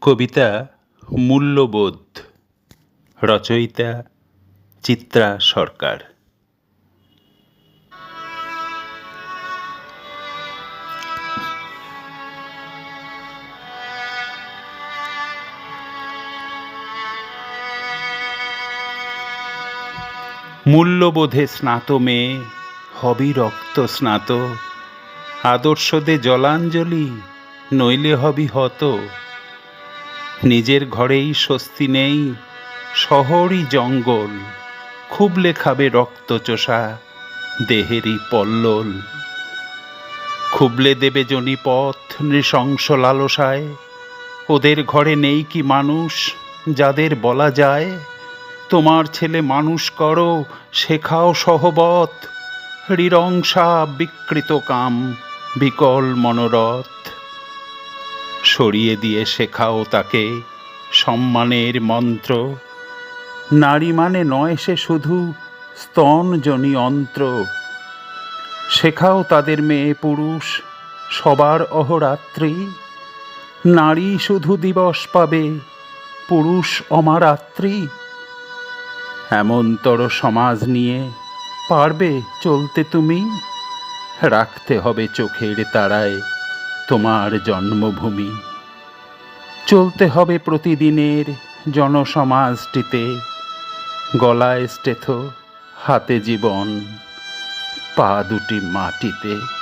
কবিতা মূল্যবোধ, রচয়িতা চিত্রা সরকার। মূল্যবোধে স্নাত মেয়ে হবি রক্ত স্নাত আদর্শদে জলাঞ্জলি, নইলে হবি হত। নিজের ঘরেই স্বস্তি নেই, শহরই জঙ্গল, খাবে রক্তচোষা দেহেরই পল্লল। খুবলে দেবে জনি পথ নৃশংস লালসায়, ওদের ঘরে নেই কি মানুষ, যাদের বলা যায়, তোমার ছেলে মানুষ করো, শেখাও সহবত হৃরংসা বিকৃত কাম, বিকল মনোরথ। সরিয়ে দিয়ে শেখাও তাকে সম্মানের মন্ত্র। নারী মানে নয় সে শুধু স্তনজনী অন্ত্র। শেখাও তাদের মেয়ে পুরুষ, সবার অহরাত্রি। নারী শুধু দিবস পাবে, পুরুষ অমারাত্রি। এমনতর সমাজ নিয়ে পারবে চলতে তুমি? রাখতে হবে চোখের তারায় তোমার জন্মভূমি। চলতে হবে প্রতিদিনের জনসমাজটিতে। গলায় স্টেথ হাতে জীবন পা দুটি মাটিতে।